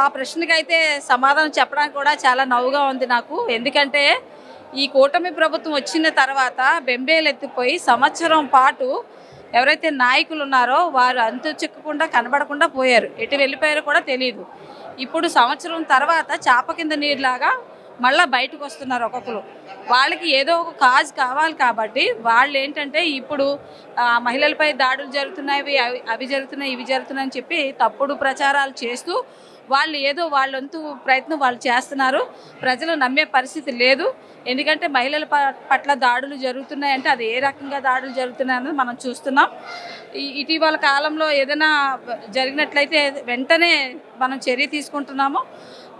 ఆ ప్రశ్నకి అయితే సమాధానం చెప్పడానికి కూడా చాలా నవ్వుగా ఉంది నాకు. ఎందుకంటే ఈ కూటమి ప్రభుత్వం వచ్చిన తర్వాత బెంబేలు ఎత్తిపోయి సంవత్సరం పాటు ఎవరైతే నాయకులు ఉన్నారో వారు అంతు చిక్కకుండా కనబడకుండా పోయారు. ఎటు వెళ్ళిపోయారో కూడా తెలియదు ఇప్పుడు సంవత్సరం తర్వాత చాప కింద నీరులాగా మళ్ళీ బయటకు వస్తున్నారు ఒక్కొక్కరు. వాళ్ళకి ఏదో ఒక కాజ్ కావాలి కాబట్టి వాళ్ళు ఏంటంటే ఇప్పుడు మహిళలపై దాడులు జరుగుతున్నాయి అవి అవి జరుగుతున్నాయి ఇవి జరుగుతున్నాయి అని చెప్పి తప్పుడు ప్రచారాలు చేస్తూ వాళ్ళు ఏదో వాళ్ళంతు ప్రయత్నం వాళ్ళు చేస్తున్నారు. ప్రజలు నమ్మే పరిస్థితి లేదు. ఎందుకంటే మహిళల పట్ల దాడులు జరుగుతున్నాయంటే అది ఏ రకంగా దాడులు జరుగుతున్నాయని మనం చూస్తున్నాం. ఇటీవల కాలంలో ఏదైనా జరిగినట్లయితే వెంటనే మనం చర్య తీసుకుంటున్నాము.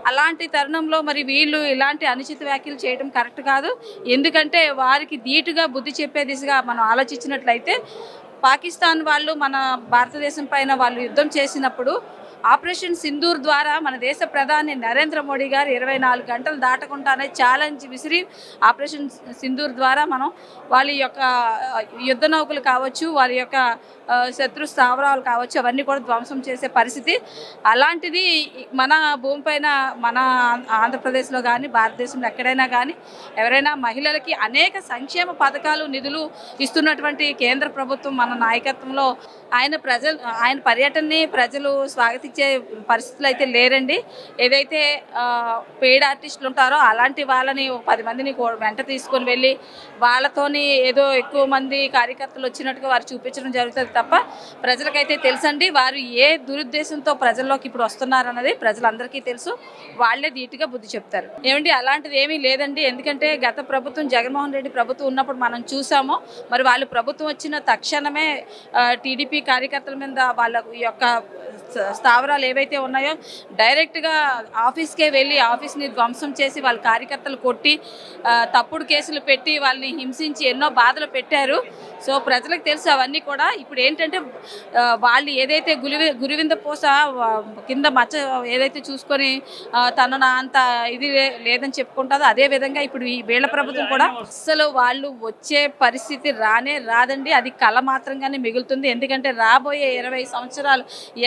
అలాంటి తరుణంలో మరి వీళ్ళు ఇలాంటి అనుచిత వ్యాఖ్యలు చేయడం కరెక్ట్ కాదు. ఎందుకంటే వారికి ధీటుగా బుద్ధి చెప్పే దిశగా మనం ఆలోచించినట్లయితే పాకిస్తాన్ వాళ్ళు మన భారతదేశం పైన వాళ్ళు యుద్ధం చేసినప్పుడు ఆపరేషన్ సింధూర్ ద్వారా మన దేశ ప్రధాని నరేంద్ర మోడీ గారు ఇరవై నాలుగు గంటలు దాటకుండానే ఛాలెంజ్ విసిరి ఆపరేషన్ సింధూర్ ద్వారా మనం వాళ్ళ యొక్క యుద్ధ నౌకలు కావచ్చు వాళ్ళ యొక్క శత్రు స్థావరాలు కావచ్చు అవన్నీ కూడా ధ్వంసం చేసే పరిస్థితి. అలాంటిది మన భూమిపైన మన ఆంధ్రప్రదేశ్లో కానీ భారతదేశంలో ఎక్కడైనా కానీ ఎవరైనా మహిళలకి అనేక సంక్షేమ పథకాలు నిధులు ఇస్తున్నటువంటి కేంద్ర ప్రభుత్వం మన నాయకత్వంలో. ఆయన ప్రజలు ఆయన పర్యటనని ప్రజలు ఇచ్చే పరిస్థితులు అయితే లేరండి. ఏదైతే పెయిడ్ ఆర్టిస్టులు ఉంటారో అలాంటి వాళ్ళని పది మందిని వెంట తీసుకొని వెళ్ళి వాళ్ళతోని ఏదో ఎక్కువ మంది కార్యకర్తలు వచ్చినట్టుగా వారు చూపించడం జరుగుతుంది తప్ప ప్రజలకైతే తెలుసండి. వారు ఏ దురుద్దేశంతో ప్రజల్లోకి ఇప్పుడు వస్తున్నారన్నది ప్రజలందరికీ తెలుసు. వాళ్ళే ధీటుగా బుద్ధి చెప్తారు. ఏమండి అలాంటిది ఏమీ లేదండి. ఎందుకంటే గత ప్రభుత్వం జగన్మోహన్ రెడ్డి ప్రభుత్వం ఉన్నప్పుడు మనం చూసాము. మరి వాళ్ళు ప్రభుత్వం వచ్చిన తక్షణమే టీడీపీ కార్యకర్తల మీద వాళ్ళ యొక్క స్థావరాలు ఏవైతే ఉన్నాయో డైరెక్ట్గా ఆఫీస్కే వెళ్ళి ఆఫీస్ని ధ్వంసం చేసి వాళ్ళ కార్యకర్తలు కొట్టి తప్పుడు కేసులు పెట్టి వాళ్ళని హింసించి ఎన్నో బాధలు పెట్టారు. సో ప్రజలకు తెలుసు అవన్నీ కూడా. ఇప్పుడు ఏంటంటే వాళ్ళు ఏదైతే గురివి గురివింద పూస కింద మచ్చ ఏదైతే చూసుకొని తన అంత ఇది లేదని చెప్పుకుంటుందో అదే విధంగా ఇప్పుడు ఈ వీళ్ళ ప్రభుత్వం కూడా అసలు వాళ్ళు వచ్చే పరిస్థితి రానే రాదండి. అది కళ మాత్రంగానే మిగులుతుంది. ఎందుకంటే రాబోయే ఇరవై సంవత్సరాలు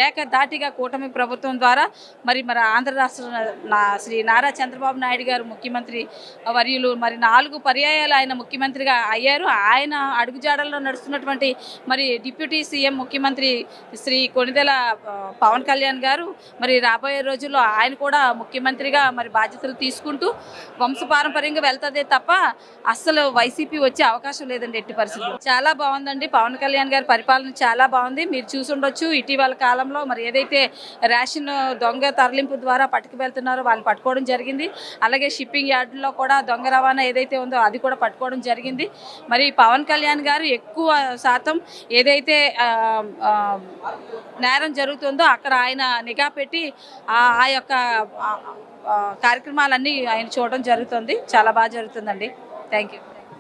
ఏక ఏకధాటిగా కూటమి ప్రభుత్వం ద్వారా మరి మరి ఆంధ్ర రాష్ట్ర నా శ్రీ నారా చంద్రబాబు నాయుడు గారు ముఖ్యమంత్రి వర్యులు మరి నాలుగు పర్యాయాలు ఆయన ముఖ్యమంత్రిగా అయ్యారు. ఆయన అడుగుజాడల్లో నడుస్తున్నటువంటి మరి డిప్యూటీ సీఎం ముఖ్యమంత్రి శ్రీ కొణిదెల పవన్ కళ్యాణ్ గారు మరి రాబోయే రోజుల్లో ఆయన కూడా ముఖ్యమంత్రిగా మరి బాధ్యతలు తీసుకుంటూ వంశపారంపర్యంగా వెళ్తుందే తప్ప అస్సలు వైసీపీ వచ్చే అవకాశం లేదండి ఎట్టి పరిస్థితి చాలా బాగుందండి. పవన్ కళ్యాణ్ గారి పరిపాలన చాలా బాగుంది. మీరు చూసుండొచ్చు ఇటీవల కాలంలో మరి ఏదైతే రేషన్ దొంగ తరలింపు ద్వారా పట్టుకు వెళ్తున్నారో వాళ్ళు పట్టుకోవడం జరిగింది. అలాగే షిప్పింగ్ యార్డ్లో కూడా దొంగ రవాణా ఏదైతే ఉందో అది కూడా పట్టుకోవడం జరిగింది. మరి పవన్ కళ్యాణ్ గారు ఎక్కువ శాతం ఏదైతే నేరం జరుగుతుందో అక్కడ ఆయన నిఘా పెట్టి ఆ యొక్క కార్యక్రమాలన్నీ ఆయన చూడడం జరుగుతుంది. చాలా బాగా జరుగుతుందండి. Thank you